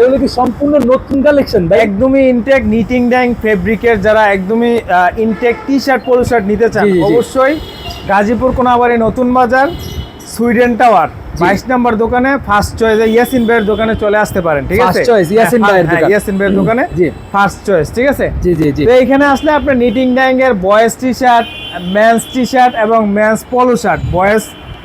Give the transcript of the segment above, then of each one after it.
এগুলো কি সম্পূর্ণ নতুন কালেকশন ভাই। একদমই ইনটেক নিটিং ড্যাং ফেব্রিকের যারা একদমই ইনটেক টি শার্ট পোলো শার্ট নিতে চান। অবশ্যই গাজীপুর কোনাবাড়ি নতুন বাজার সুইডেন টাওয়ার বাইশ নম্বর দোকানে ফার্স্ট চয়েস ইয়াসিন ভাইয়ের দোকানে চলে আসতে পারেন ঠিক আছে? choice, ইয়াসিন ভাইয়ের ইয়াসিন ভাইয়ের দোকানে। জি। ফার্স্ট চয়েস ঠিক আছে? জি জি জি। তো এইখানে আসলে আপনার নিটিং ড্যাং এর boys T shirt men's T shirt এবং men's polo shirt boys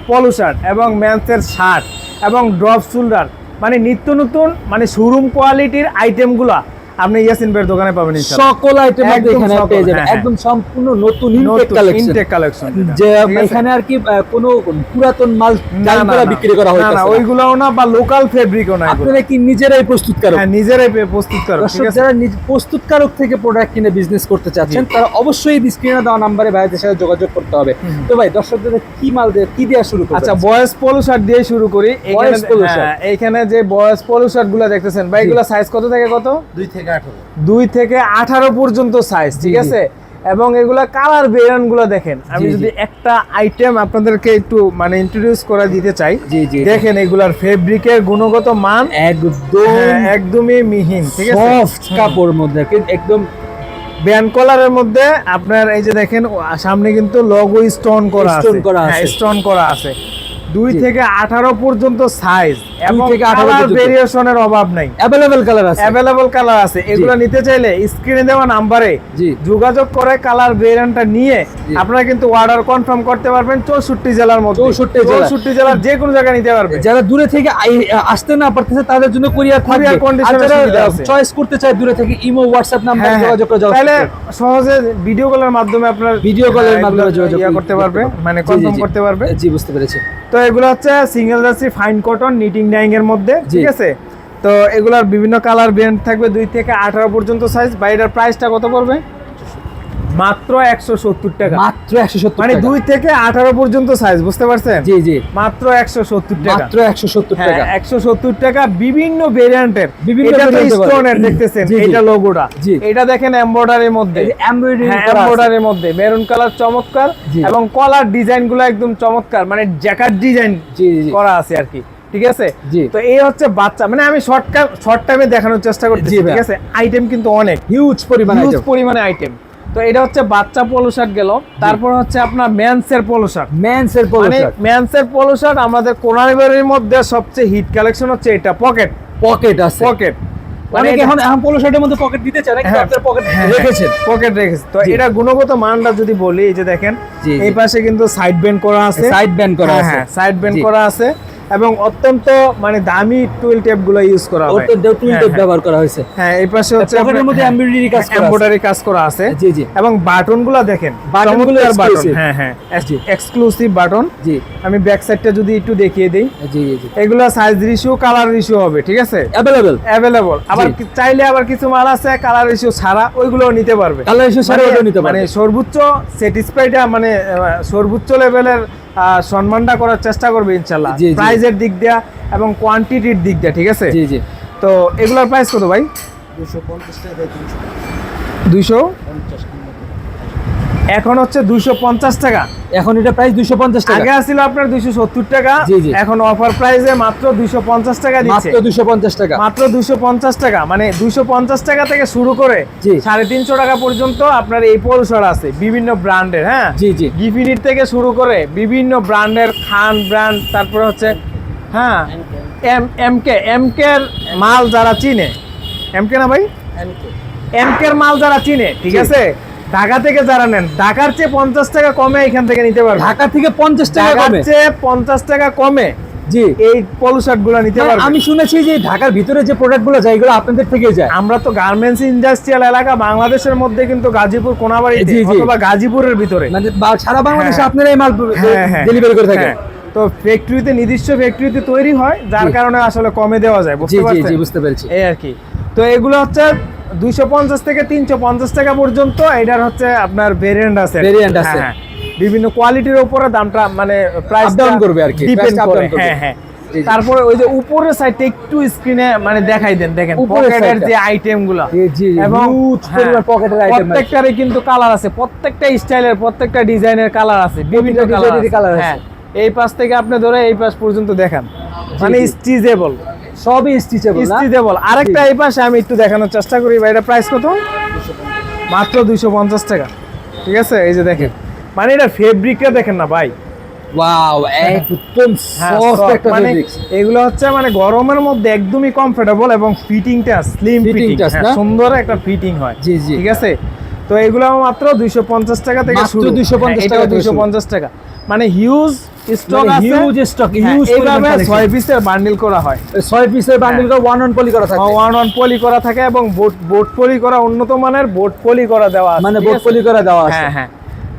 polo shirt এবং মেন্সের শার্ট এবং ড্রপ শোল্ডার মানে নিত্য নতুন মানে শোরুম কোয়ালিটির আইটেমগুলা আপনি ইয়াসিন ভাইয়ের দোকানে পাবেন সকল আইটেম আপনি একদম এখানে পেয়ে যাবেন। হ্যাঁ, হ্যাঁ। একদম সম্পূর্ণ নতুন ইনটেক কালেকশন ইনটেক কালেকশন যে এখানে আর কি কোনো পুরাতন মাল না করা বিক্রি করা হইতাছে না। ওইগুলোও না বা লোকাল ফেব্রিকও না এগুলো। আপনারা কি নিজেরাই প্রস্তুত করো হ্যাঁ নিজেরাই পে- প্রস্তুত করো ঠিক আছে। যারা নিজ প্রস্তুতকারক থেকে প্রোডাক্ট কিনে বিজনেস করতে চাচ্ছেন তারা অবশ্যই স্ক্রিনে দেওয়া নাম্বারে ভাইদের সাথে যোগাযোগ করতে হবে। তো ভাই দর্শকদের কি মাল দিয়ে কি দেওয়া শুরু করবে আচ্ছা বয়েস পলো শার্ট দিয়ে শুরু করি। এখানে হ্যাঁ, এইখানে যে বয়েস পলো শার্টগুলো দেখতেছেন ভাই এগুলো সাইজ কত থেকে কত? দুই থেকে দুই থেকে আঠারো পর্যন্ত সাইজ ঠিক। আছে? এবং এগুলা কালার ভেরিয়েন্টগুলো দেখেন। আমি যদি একটা আইটেম আপনাদেরকে একটু মানে ইন্ট্রোডিউস করে দিতে চাই। দেখেন এগুলার ফেব্রিকের গুণগত মান একদম হ্যাঁ, একদমই মিহিন ঠিক আছে? সফট কাপড় মধ্যে একদম ব্যান্ড কলারের মধ্যে আপনার এই যে দেখেন সামনে কিন্তু লগো স্টোন করা আছে। Stone করা আছে। স্টোন করা আছে। দুই থেকে আঠারো পর্যন্ত সাইজ এবং থেকে 18 কালার পর্যন্ত। ভেরিয়েশনের অভাব নাই। অ্যাভেলেবল কালার আছে। অ্যাভেলেবল কালার আছে। এগুলো নিতে চাইলে স্ক্রিনে দেওয়া নাম্বারে যোগাযোগ করে কালার ভেরিয়েন্টটা নিয়ে আপনারা কিন্তু অর্ডার কনফার্ম করতে পারবেন চৌষট্টি জেলার মধ্যে। 64 জেলা। চৌষট্টি জেলার যে কোনো জায়গায় নিতে পারবেন যারা দূরে থেকে আসতে না পারতেছে তাদের জন্য কুরিয়ার থাকবে। আর যারা চয়েস করতে চায় দূরে থেকে ইমো নাম্বার হ্যাঁ, যোগাযোগ করে তাহলে সহজে ভিডিও কলের মাধ্যমে আপনার ভিডিও কলের হ্যাঁ, মাধ্যমে যোগাযোগ করতে পারবে। মানে কনফার্ম করতে পারবে। জি বুঝতে পেরেছি। তো এগুলো হচ্ছে single jersey fine cotton knitting dyeing এর মধ্যে ঠিক আছে? তো এগুলার বিভিন্ন কালার ব্র্যান্ড থাকবে দুই থেকে আঠারো পর্যন্ত সাইজ বাইরের প্রাইসটা কত পড়বে? মাত্র একশো সত্তর টাকা। মাত্র একশো সত্তর মানে দুই থেকে আঠারো পর্যন্ত সাইজ বুঝতে পারছেন? জি জি। মাত্র একশো সত্তর টাকা। মাত্র একশো সত্তর হ্যাঁ টাকা। একশো সত্তর টাকা বিভিন্ন ভেরিয়েন্টের বিভিন্ন স্টোনের দেখতেছেন। এটা লোগোটা। এটা দেখেন এমব্রয়ডারির মধ্যে। এমব্রয়ডারি হ্যাঁ এমব্রয়ডারির মধ্যে। মেরুন কালার চমৎকার এবং কলার ডিজাইনগুলো একদম চমৎকার। মানে জ্যাকার ডিজাইন করা আছে আর কি। ঠিক আছে। তো এই হচ্ছে বাচ্চা। মানে আমি শর্ট শর্ট টাইমে দেখানোর চেষ্টা করছি ঠিক আছে? আইটেম কিন্তু অনেক হিউজ পরিমাণ হিউজ পরিমাণে আইটেম তো এটা হচ্ছে বাচ্চা পোলো শার্ট গেল। তারপর হচ্ছে আপনার মেন্সের পোলো শার্ট মানে মেন্সের পোলো শার্ট আমাদের কোনারিবারের মধ্যে সবচেয়ে হিট কালেকশন হচ্ছে এটা পকেট পকেট আছে। পকেট অনেকে এখন এখন পোলো শার্টের মধ্যে পকেট দিতে চায় না কিন্তু আপনার পকেট রেখেছেন। পকেট রেখেছে তো এটা গুণগত মানটা যদি বলি এই যে দেখেন। এই পাশে কিন্তু সাইড বেন্ড করা আছে। সাইড ব্যান্ড করা হ্যাঁ, আছে। হ্যাঁ সাইড বেন্ড করা আছে। এবং অত্যন্ত মানে দামি টুইল টেপগুলো ইউজ করা হয়। ওর তো টুল হ্যাঁ, টেপ হ্যাঁ। ব্যবহার করা হয়েছে। হ্যাঁ এই পাশে হচ্ছে পকেটের মধ্যে এমব্রয়ডারি কাজ করা এমব্রয়ডারি কাজ করা আছে। জি, জি। এবং বাটনগুলো দেখেন Button গুলো চমৎকার বাটন। হ্যাঁ হ্যাঁ জি। Exclusive button. জি। আমি ব্যাক সাইডটা যদি একটু দেখিয়ে দিই। জি জি জি। এগুলো সাইজ রেশিও কালার রেশিও হবে ঠিক আছে? অ্যাভেলেবল অ্যাভেলেবল আবার চাইলে আবার কিছু মাল আছে কালার রেশিও ছাড়া ওইগুলোও নিতে পারবে। কালার ইস্যু সারা মানে- ওটাও নিতে মানে পারে সর্বোচ্চ স্যাটিসফাইডা মানে সর্বোচ্চ লেভেলের সম্মানটা করার চেষ্টা করবে ইনশাল্লাহ। প্রাইজের দিক দিয়া এবং কোয়ান্টিটির দিক দিয়া ঠিক আছে? জি জি। তো এগুলোর প্রাইস কত ভাই? দুশো পঞ্চাশ টাকা তিনশো। দুইশো পঞ্চাশ। এখন হচ্ছে দুইশো পঞ্চাশ টাকা। এখন এটা প্রাইস 250 টাকা। আগে আসছিল আপনার দুইশো সত্তর টাকা। এখন অফার প্রাইসে মাত্র দুইশো পঞ্চাশ টাকা দিচ্ছে। মাত্র 250 টাকা। মাত্র দুইশো পঞ্চাশ টাকা মানে দুইশো পঞ্চাশ টাকা থেকে শুরু করে সাড়ে তিনশো টাকা পর্যন্ত আপনার এই পরিসর আছে বিভিন্ন ব্র্যান্ডের হ্যাঁ? জি জি। গিফিনির থেকে শুরু করে বিভিন্ন ব্র্যান্ডের খান ব্র্যান্ড তারপরে হচ্ছে হ্যাঁ? এম এমকে এমকের মাল যারা চিনে এম কে না ভাই? এম কে এমকের মাল যারা চিনে ঠিক আছে? ঢাকা থেকে যারা নেন ঢাকার চেয়ে পঞ্চাশ টাকা কমে এখান থেকে নিতে পারবে। ঢাকা থেকে 50 টাকা কমে? চেয়ে পঞ্চাশ টাকা কমে জি। এই পলো শার্টগুলো নিতে মানে পারবে। আমি শুনেছি যে ঢাকার ভিতরে যে প্রোডাক্টগুলো যায় এগুলো আপনাদের থেকে যায়। আমরা তো গার্মেন্টস ইন্ডাস্ট্রিয়াল এলাকা বাংলাদেশের মধ্যে কিন্তু গাজীপুর জি। অথবা গাজীপুরের ভিতরে। মানে সারা বাংলাদেশে হ্যাঁ। আপনারা এই মাল হ্যাঁ, হ্যাঁ, ডেলিভারি করে থাকেন। হ্যাঁ। তো ফ্যাক্টরিতে নির্দিষ্ট ফ্যাক্টরিতে তৈরি হয় যার কারণে আসলে কমে দেওয়া যায় বুঝতে জি বুঝতে পেরেছি। এই আর কি। তো এগুলো হচ্ছে দুইশো পঞ্চাশ থেকে তিনশো পঞ্চাশ টাকা পর্যন্ত এটার হচ্ছে আপনার ভেরিয়েন্ট আছে Variant আছে। হ্যাঁ, হ্যাঁ। বিভিন্ন কোয়ালিটির উপরে দামটা মানে প্রাইস down করবে আর কি, হ্যাঁ হ্যাঁ। তারপরে ওই যে উপরের সাইডটা একটু স্ক্রিনে মানে দেখাই দেন দেখেন পকেটের যে আইটেমগুলা জি, জি, এবং হ্যাঁ, পকেটের item প্রত্যেকটারই কিন্তু কালার আছে প্রত্যেকটা স্টাইলের প্রত্যেকটা ডিজাইনের কালার আছে বিভিন্ন কালার আছে। এই পাশ থেকে আপনি ধরে এই পাশ পর্যন্ত দেখান মানে জি। সবই স্টিচেবল স্টিচেবল আরেকটা এই পাশে আমি একটু দেখানোর চেষ্টা করি ভাই এটা প্রাইস কত? মাত্র দুইশো পঞ্চাশ টাকা। ঠিক আছে? এই যে দেখেন। মানে এটা ফেব্রিকটা দেখেন না ভাই? ওয়াও একদম হ্যাঁ, সফট একটা মানে ফেব্রিক্স এগুলো হচ্ছে মানে গরমের মধ্যে একদমই কমফোর্টেবল এবং ফিটিংটা স্লিম ফিটিং? সুন্দর একটা ফিটিং হয়। জি, জি। ঠিক আছে? তো এগুলো মাত্র দুইশো পঞ্চাশ টাকা থেকে মাত্র শুরু। 250 এটা টাকা দুইশো পঞ্চাশ টাকা। মানে হিউজ স্টক আছে। হিউজ স্টক হিউজ এইভাবে ছয় পিসের বান্ডিল করা হয়। ছয় পিসের বান্ডিল করে ওয়ান অন পলি করা থাকে। ওয়ান অন পলি করা থাকে এবং বোট বোট পলি করা উন্নত মানের বোট পলি করা দেওয়া আছে, মানে বোট পলি করা দেওয়া আছে। হ্যাঁ হ্যাঁ।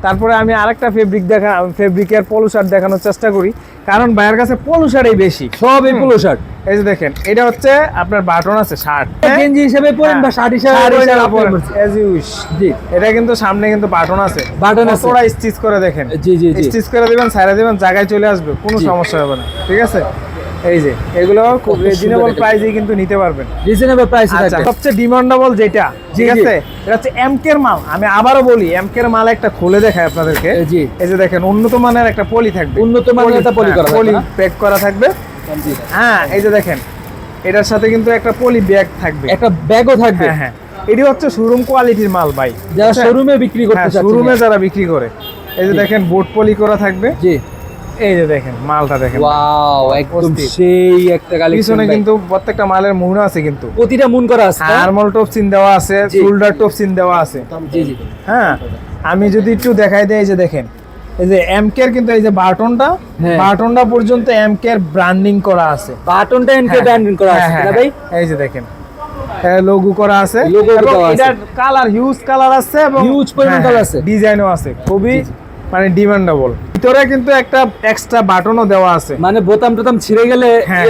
তারপরে আমি আরেকটা ফেব্রিক দেখা ফেব্রিকের পলু শার্ট দেখানোর চেষ্টা করি। কারণ ভাইয়ের কাছে পলু শার্টই বেশি। সবই পোলো শার্ট এই যে দেখেন এটা হচ্ছে আপনার বাটন আছে শার্ট গেঞ্জি হিসেবে পরেন বা শার্ট হিসেবে পরেন। অ্যাজ ইউ উইশ জি। এটা কিন্তু সামনে কিন্তু বাটন আছে। Button আছে। কতটা স্টিচ করে দেখেন। জি, জি, জি। স্টিচ করে দিবেন সাইডে দিবেন জায়গায় চলে আসবে। কোনো সমস্যা হবে না। ঠিক আছে? এই যে এগুলো খুব রিজনেবল। প্রাইসে কিন্তু নিতে পারবেন। রিজনেবল প্রাইসে আচ্ছা থাকবে। সবচেয়ে ডিমান্ডেবল যেটা ঠিক আছে? এটা হচ্ছে এমকের মাল। আমি আবারও বলি এমকের মাল একটা খুলে দেখাই আপনাদেরকে। জি। এই যে দেখেন উন্নত মানের একটা পলি থাকবে। উন্নত মানের একটা পলি করা পলি প্যাক করা থাকবে। হ্যাঁ এই যে দেখেন এটার সাথে কিন্তু একটা পলি ব্যাগ থাকবে। একটা ব্যাগও থাকবে? হ্যাঁ হ্যাঁ। এটি হচ্ছে শোরুম কোয়ালিটির মাল ভাই। যারা শোরুমে বিক্রি করতে হ্যাঁ শোরুমে যারা বিক্রি করে। এই যে দেখেন বোট পলি করা থাকবে। জি। এই যে দেখেন মালটা দেখেন। ওয়াও একদম সেই একটা কালেকশন পিছনে কিন্তু প্রত্যেকটা মালের আছে কিন্তু। প্রতিটা মুন করা আছে? আর্মল টপ সিন দেওয়া আছে শোল্ডার টপ সিন দেওয়া আছে। জি জি। হ্যাঁ? আমি যদি একটু দেখাই দেই এই যে দেখেন। এই যে এমকের কিন্তু এই যে বাটনটা হ্যাঁ। বাটনটা পর্যন্ত এমকের ব্র্যান্ডিং করা আছে। বাটনটা এনকে ব্র্যান্ডিং করা হ্যাঁ, আছে হ্যাঁ, না ভাই? হ্যাঁ। এই যে দেখেন। লোগো করা আছে। এটার কালার হিউজ কালার আছে এবং Huge পরিমাণ colour আছে। ডিজাইনও আছে। খুবই মানে ডিমান্ডেবল ভিতরে কিন্তু একটা এক্সট্রা বাটনও দেওয়া আছে। মানে বোতাম টোতাম ছিঁড়ে গেলে হ্যাঁ,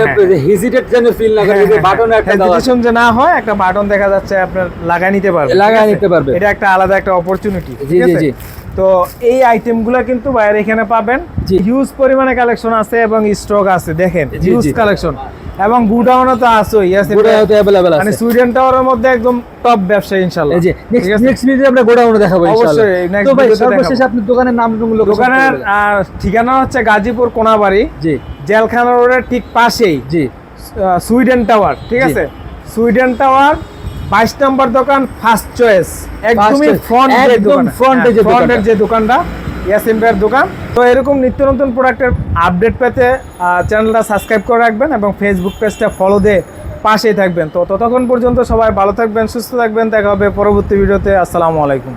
হেজিটেট যেন ফিল না করে বাটন একটা হেজিটেশন যে না হয় একটা বাটন দেখা যাচ্ছে আপনার লাগাই নিতে পারবে। লাগায় নিতে পারবে। এটা একটা আলাদা একটা অপরচুনিটি জি, জি, জি। তো এই আইটেমগুলো কিন্তু বাইরে এখানে পাবেন। হিউজ পরিমাণে কালেকশন আছে এবং স্টক আছে দেখেন হিউজ কালেকশন এবং গুডাউনও তো আছে। গোডাউন তো অ্যাভেলেবল মানে সুইডেন টাওয়ারের মধ্যে একদম টপ ব্যবসা ইনশাআল্লাহ। এই যে নেক্সট নেক্সট ভিডিও আমরা গোডাউনে দেখাবো ইনশাআল্লাহ। অবশ্যই, সর্বশেষ। আপনার দোকানের নাম এবং লোকেশন দোকানের ঠিকানা হচ্ছে গাজীপুর কোনাবাড়ি জি। জেলখানা রোডের ঠিক পাশেই। জি। সুইডেন টাওয়ার ঠিক আছে? সুইডেন টাওয়ার বাইশ নম্বর দোকান ফার্স্ট চয়েস একদমই ফ্রন্ট ফ্রন্টের দোকানটা। যে দোকানটা। ইয়াসিন ভাইয়ের দোকান। তো এরকম নিত্য নতুন প্রোডাক্টের আপডেট পেতে চ্যানেলটা সাবস্ক্রাইব করে রাখবেন এবং ফেসবুক পেজটা ফলো দিয়ে পাশেই থাকবেন। তো ততক্ষণ পর্যন্ত সবাই ভালো থাকবেন, সুস্থ থাকবেন। দেখা হবে পরবর্তী ভিডিওতে। আসসালামু আলাইকুম।